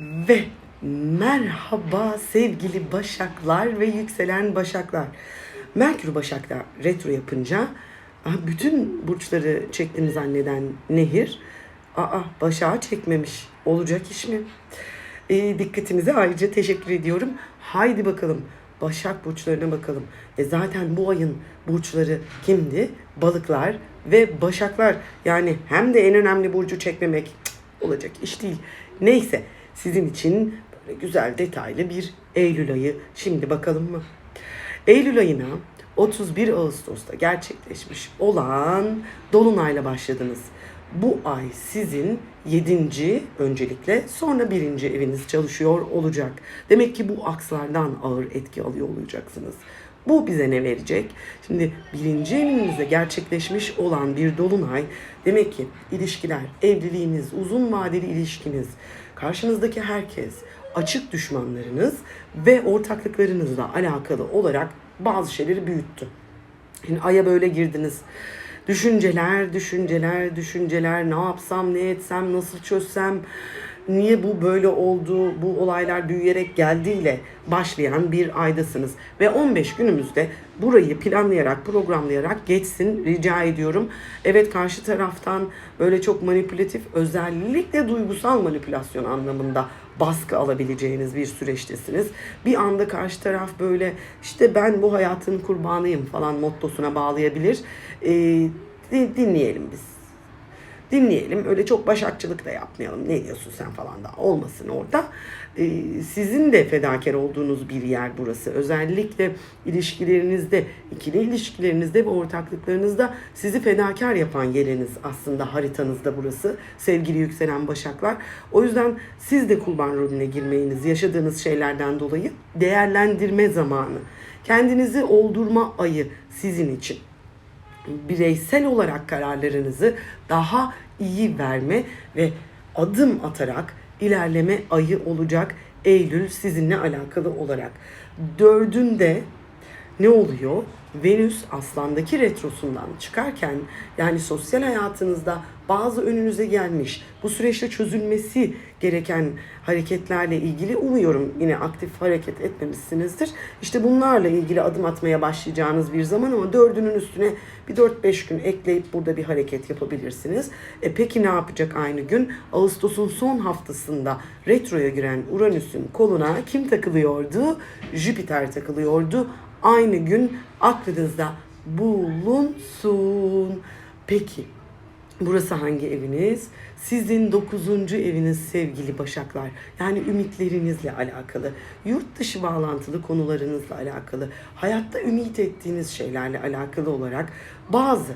Ve merhaba sevgili başaklar ve yükselen başaklar. Merkür Başak'ta retro yapınca bütün burçları çektiğini zanneden Nehir, aa Başak'ı çekmemiş. Olacak iş mi? E, dikkatinize ayrıca teşekkür ediyorum. Haydi bakalım Başak burçlarına bakalım. E zaten bu ayın burçları kimdi? Balıklar ve Başaklar. Yani hem de en önemli burcu çekmemek olacak iş değil. Neyse sizin için böyle güzel detaylı bir Eylül ayı. Şimdi bakalım mı? Eylül ayına 31 Ağustos'ta gerçekleşmiş olan Dolunay'la başladınız. Bu ay sizin 7. öncelikle sonra 1. eviniz çalışıyor olacak. Demek ki bu akslardan ağır etki alıyor olacaksınız. Bu bize ne verecek? Şimdi birinci evinizde gerçekleşmiş olan bir dolunay demek ki ilişkiler, evliliğiniz, uzun vadeli ilişkiniz, karşınızdaki herkes, açık düşmanlarınız ve ortaklıklarınızla alakalı olarak bazı şeyleri büyüttü. Yani aya böyle girdiniz. Düşünceler, düşünceler, düşünceler. Ne yapsam, ne etsem, nasıl çözsem, niye bu böyle oldu, bu olaylar büyüyerek geldiğiyle başlayan bir aydasınız. Ve 15 günümüzde burayı planlayarak, programlayarak geçsin rica ediyorum. Evet karşı taraftan böyle çok manipülatif, özellikle duygusal manipülasyon anlamında baskı alabileceğiniz bir süreçtesiniz. Bir anda karşı taraf böyle işte ben bu hayatın kurbanıyım falan mottosuna bağlayabilir. Ee, di- dinleyelim biz. Dinleyelim. Öyle çok başakçılık da yapmayalım. Ne diyorsun sen falan da olmasın orada. Ee, sizin de fedakar olduğunuz bir yer burası. Özellikle ilişkilerinizde, ikili ilişkilerinizde ve ortaklıklarınızda sizi fedakar yapan yeriniz aslında haritanızda burası. Sevgili yükselen başaklar. O yüzden siz de kurban rolüne girmeyiniz. Yaşadığınız şeylerden dolayı değerlendirme zamanı. Kendinizi oldurma ayı sizin için bireysel olarak kararlarınızı daha iyi verme ve adım atarak ilerleme ayı olacak Eylül sizinle alakalı olarak. Dördünde ne oluyor? Venüs aslandaki retrosundan çıkarken yani sosyal hayatınızda bazı önünüze gelmiş bu süreçte çözülmesi gereken hareketlerle ilgili umuyorum yine aktif hareket etmemişsinizdir. İşte bunlarla ilgili adım atmaya başlayacağınız bir zaman ama dördünün üstüne bir 4-5 gün ekleyip burada bir hareket yapabilirsiniz. E peki ne yapacak aynı gün? Ağustos'un son haftasında retroya giren Uranüs'ün koluna kim takılıyordu? Jüpiter takılıyordu aynı gün aklınızda bulunsun. Peki burası hangi eviniz? Sizin dokuzuncu eviniz sevgili başaklar. Yani ümitlerinizle alakalı, yurt dışı bağlantılı konularınızla alakalı, hayatta ümit ettiğiniz şeylerle alakalı olarak bazı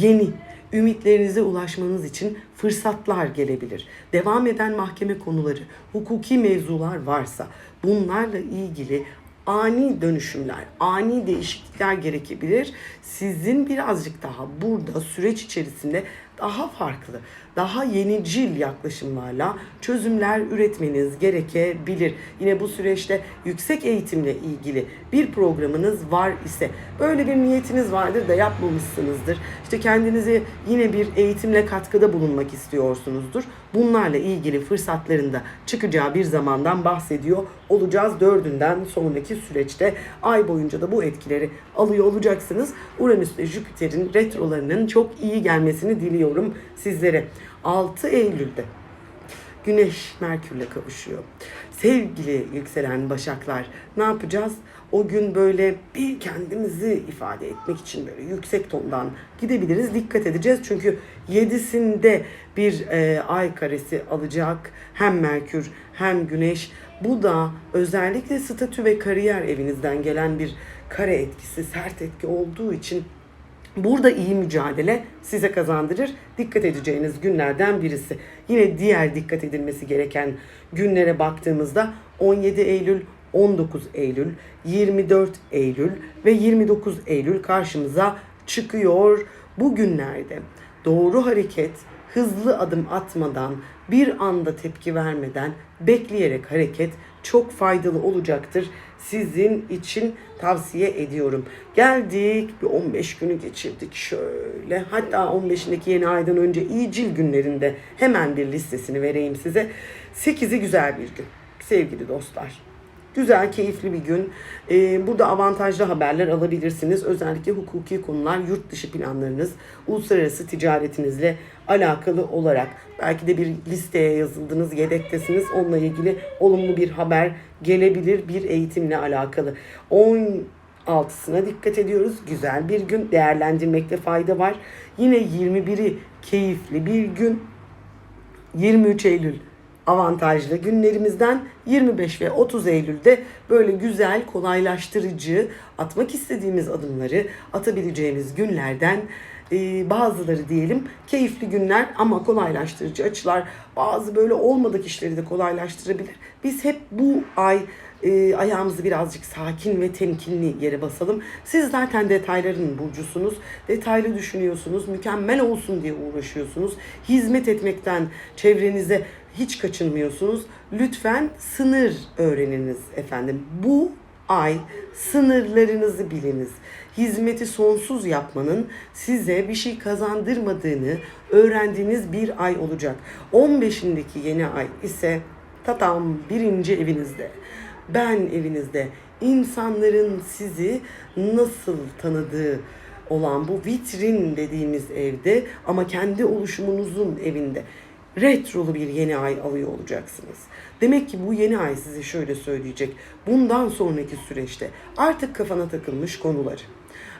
yeni ümitlerinize ulaşmanız için fırsatlar gelebilir. Devam eden mahkeme konuları, hukuki mevzular varsa bunlarla ilgili ani dönüşümler, ani değişiklikler gerekebilir. Sizin birazcık daha burada süreç içerisinde daha farklı, daha yenicil yaklaşımlarla çözümler üretmeniz gerekebilir. Yine bu süreçte yüksek eğitimle ilgili bir programınız var ise böyle bir niyetiniz vardır da yapmamışsınızdır. İşte kendinizi yine bir eğitimle katkıda bulunmak istiyorsunuzdur. Bunlarla ilgili fırsatlarında çıkacağı bir zamandan bahsediyor olacağız. Dördünden sonraki süreçte ay boyunca da bu etkileri alıyor olacaksınız. Uranüs ve Jüpiter'in retrolarının çok iyi gelmesini diliyorum sizlere. 6 Eylül'de Güneş Merkür'le kavuşuyor. Sevgili yükselen başaklar ne yapacağız? O gün böyle bir kendimizi ifade etmek için böyle yüksek tondan gidebiliriz. Dikkat edeceğiz çünkü yedisinde bir e, ay karesi alacak. Hem Merkür hem Güneş. Bu da özellikle statü ve kariyer evinizden gelen bir kare etkisi, sert etki olduğu için Burada iyi mücadele size kazandırır. Dikkat edeceğiniz günlerden birisi. Yine diğer dikkat edilmesi gereken günlere baktığımızda 17 Eylül, 19 Eylül, 24 Eylül ve 29 Eylül karşımıza çıkıyor. Bu günlerde doğru hareket, hızlı adım atmadan, bir anda tepki vermeden bekleyerek hareket çok faydalı olacaktır. Sizin için tavsiye ediyorum. Geldik bir 15 günü geçirdik şöyle. Hatta 15'indeki yeni aydan önce iyicil günlerinde hemen bir listesini vereyim size. 8'i güzel bir gün sevgili dostlar. Güzel, keyifli bir gün. Ee, burada avantajlı haberler alabilirsiniz. Özellikle hukuki konular, yurt dışı planlarınız, uluslararası ticaretinizle alakalı olarak. Belki de bir listeye yazıldınız, yedektesiniz. Onunla ilgili olumlu bir haber gelebilir bir eğitimle alakalı. 16'sına dikkat ediyoruz. Güzel bir gün. Değerlendirmekte fayda var. Yine 21'i keyifli bir gün. 23 Eylül avantajlı günlerimizden 25 ve 30 Eylül'de böyle güzel, kolaylaştırıcı, atmak istediğimiz adımları atabileceğimiz günlerden e, bazıları diyelim keyifli günler ama kolaylaştırıcı açılar bazı böyle olmadık işleri de kolaylaştırabilir. Biz hep bu ay e, ayağımızı birazcık sakin ve temkinli yere basalım. Siz zaten detayların burcusunuz. Detaylı düşünüyorsunuz. Mükemmel olsun diye uğraşıyorsunuz. Hizmet etmekten çevrenize hiç kaçınmıyorsunuz. Lütfen sınır öğreniniz efendim. Bu ay sınırlarınızı biliniz. Hizmeti sonsuz yapmanın size bir şey kazandırmadığını öğrendiğiniz bir ay olacak. 15'indeki yeni ay ise tatam birinci evinizde. Ben evinizde. İnsanların sizi nasıl tanıdığı olan bu vitrin dediğimiz evde ama kendi oluşumunuzun evinde retrolu bir yeni ay alıyor olacaksınız. Demek ki bu yeni ay size şöyle söyleyecek. Bundan sonraki süreçte artık kafana takılmış konuları.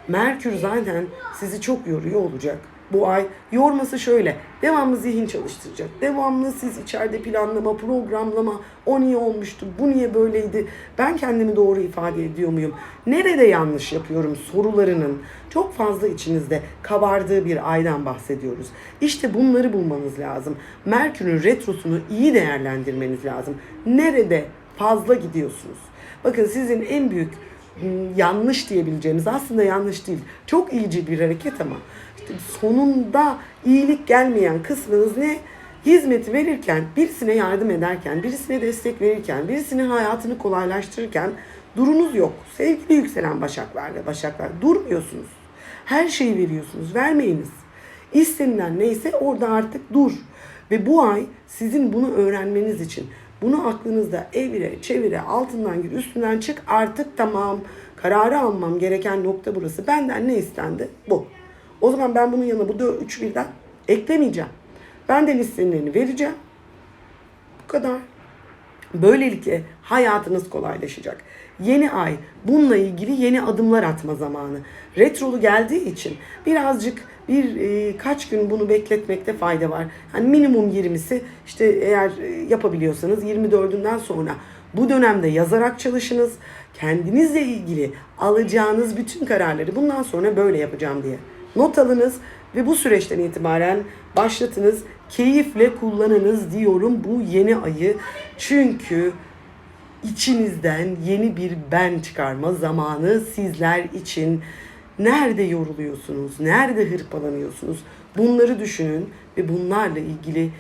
Merkür zaten sizi çok yoruyor olacak. Bu ay yorması şöyle. Devamlı zihin çalıştıracak. Devamlı siz içeride planlama, programlama. O niye olmuştu? Bu niye böyleydi? Ben kendimi doğru ifade ediyor muyum? Nerede yanlış yapıyorum sorularının çok fazla içinizde kabardığı bir aydan bahsediyoruz. İşte bunları bulmanız lazım. Merkür'ün retrosunu iyi değerlendirmeniz lazım. Nerede fazla gidiyorsunuz? Bakın sizin en büyük hmm, yanlış diyebileceğimiz aslında yanlış değil. Çok iyice bir hareket ama sonunda iyilik gelmeyen kısmınız ne? Hizmeti verirken, birisine yardım ederken, birisine destek verirken, birisinin hayatını kolaylaştırırken durunuz yok. Sevgili yükselen başaklar ve başaklar durmuyorsunuz. Her şeyi veriyorsunuz. Vermeyiniz. İstenilen neyse orada artık dur. Ve bu ay sizin bunu öğrenmeniz için bunu aklınızda evire çevire altından gir üstünden çık artık tamam kararı almam gereken nokta burası. Benden ne istendi? Bu. O zaman ben bunun yanına bu 3 birden eklemeyeceğim. Benden istenileni vereceğim. Bu kadar. Böylelikle hayatınız kolaylaşacak. Yeni ay bununla ilgili yeni adımlar atma zamanı. Retrolu geldiği için birazcık bir e, kaç gün bunu bekletmekte fayda var. Hani minimum 20'si işte eğer e, yapabiliyorsanız 24'ünden sonra bu dönemde yazarak çalışınız. Kendinizle ilgili alacağınız bütün kararları bundan sonra böyle yapacağım diye not alınız ve bu süreçten itibaren başlatınız. Keyifle kullanınız diyorum bu yeni ayı. Çünkü içinizden yeni bir ben çıkarma zamanı sizler için. Nerede yoruluyorsunuz? Nerede hırpalanıyorsunuz? Bunları düşünün ve bunlarla ilgili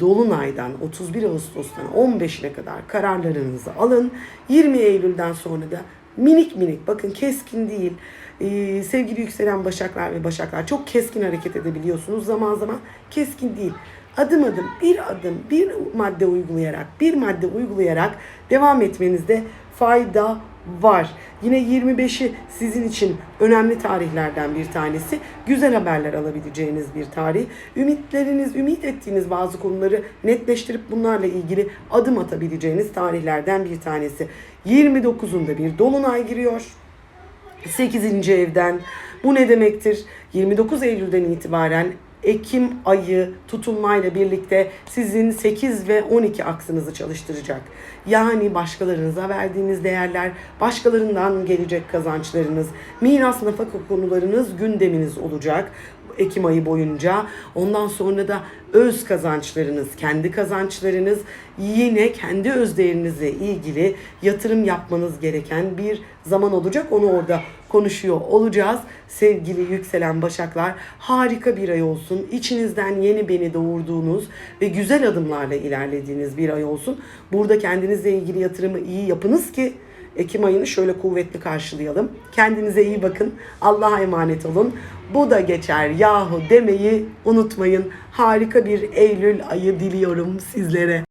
Dolunay'dan 31 Ağustos'tan 15'ine kadar kararlarınızı alın. 20 Eylül'den sonra da minik minik bakın keskin değil ee, sevgili yükselen başaklar ve başaklar çok keskin hareket edebiliyorsunuz zaman zaman keskin değil adım adım bir adım bir madde uygulayarak bir madde uygulayarak devam etmenizde fayda var. Yine 25'i sizin için önemli tarihlerden bir tanesi. Güzel haberler alabileceğiniz bir tarih. Ümitleriniz, ümit ettiğiniz bazı konuları netleştirip bunlarla ilgili adım atabileceğiniz tarihlerden bir tanesi. 29'unda bir dolunay giriyor. 8. evden. Bu ne demektir? 29 Eylül'den itibaren Ekim ayı tutulmayla birlikte sizin 8 ve 12 aksınızı çalıştıracak. Yani başkalarınıza verdiğiniz değerler, başkalarından gelecek kazançlarınız, miras nafaka konularınız gündeminiz olacak. Ekim ayı boyunca. Ondan sonra da öz kazançlarınız, kendi kazançlarınız yine kendi öz değerinizle ilgili yatırım yapmanız gereken bir zaman olacak. Onu orada konuşuyor olacağız. Sevgili yükselen başaklar harika bir ay olsun. İçinizden yeni beni doğurduğunuz ve güzel adımlarla ilerlediğiniz bir ay olsun. Burada kendinizle ilgili yatırımı iyi yapınız ki Ekim ayını şöyle kuvvetli karşılayalım. Kendinize iyi bakın. Allah'a emanet olun. Bu da geçer yahu demeyi unutmayın. Harika bir Eylül ayı diliyorum sizlere.